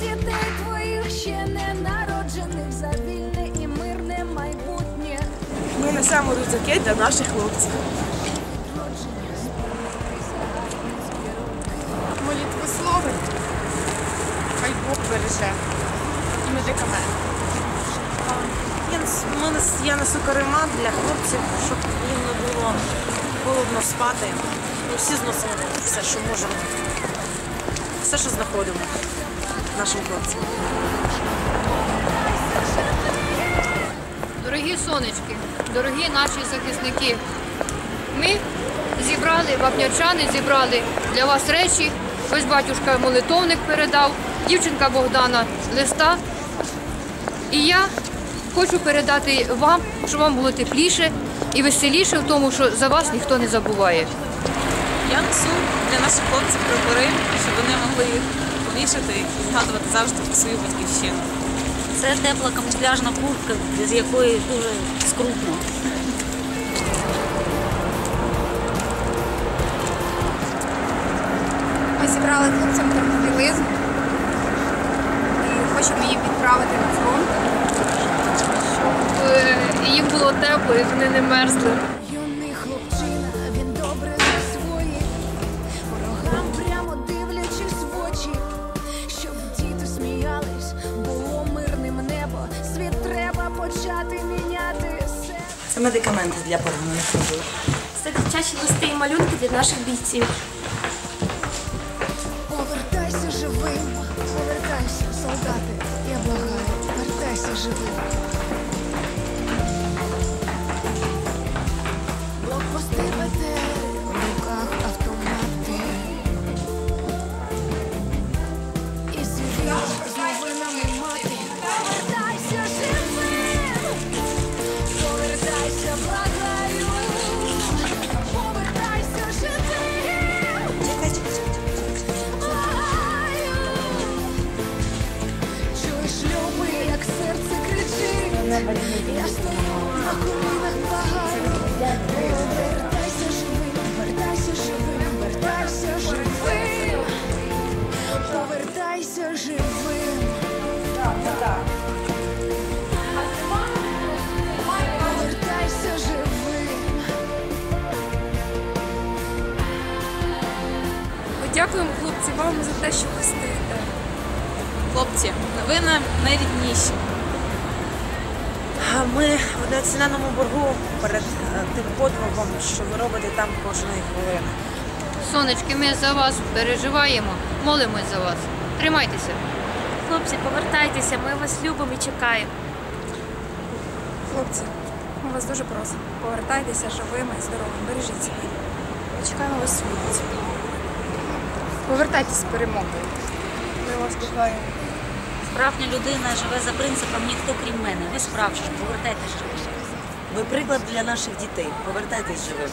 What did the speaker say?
дітей твоїх ще не народжених за вільне і мирне майбутнє. Ми несемо рюкзаки для наших хлопців. Молитви слови. Хай Бог береже. І медикаменти. Я, нес- ми я несу карема для хлопців, щоб їм не було холодно спати. Ми всі зносимо все, що можемо. Все, що знаходимо нашим хлопцям. Дорогі сонечки, дорогі наші захисники, ми зібрали, вапнячани зібрали для вас речі. Ось батюшка молитовник передав, дівчинка Богдана листа. І я хочу передати вам, щоб вам було тепліше і веселіше в тому, що за вас ніхто не забуває. Я несу для наших хлопців прапори, щоб вони могли їх повішати і згадувати завжди про свою батьківщину. Це тепла камуфляжна куртка, без якої дуже скрутно. Ми зібрали хлопцям термобілизм і хочемо її відправити на фронт. Щоб е, їм було тепло і вони не мерзли. Почати міняти все. Це медикаменти для поранених людей. Це дитячі листи і малюнки для наших бійців. Повертайся живим, повертайся, солдати, я благаю, повертайся живим. Кричить. Я стою на колінах, благаю. Вертайся живим, вертайся живим, вертайся живим. Повертайся живим. Повертайся живим. Дякуємо хлопці вам за те, що ви стоїте. Хлопці, ви найрідніші. А Ми в неоціненому боргу перед е, тим подвигом, що ви робите там кожної хвилини. Сонечки, ми за вас переживаємо, молимось за вас. Тримайтеся. Хлопці, повертайтеся, ми вас любимо і чекаємо. Хлопці, ми вас дуже просимо. Повертайтеся живими і здоровими, бережіть себе. Чекаємо вас в вулиці. Повертайтеся з перемогою. Ми вас кохаємо. Справжня людина живе за принципом ніхто крім мене. Ви справжні, повертайтеся живими. Ви приклад для наших дітей. Повертайтесь живими.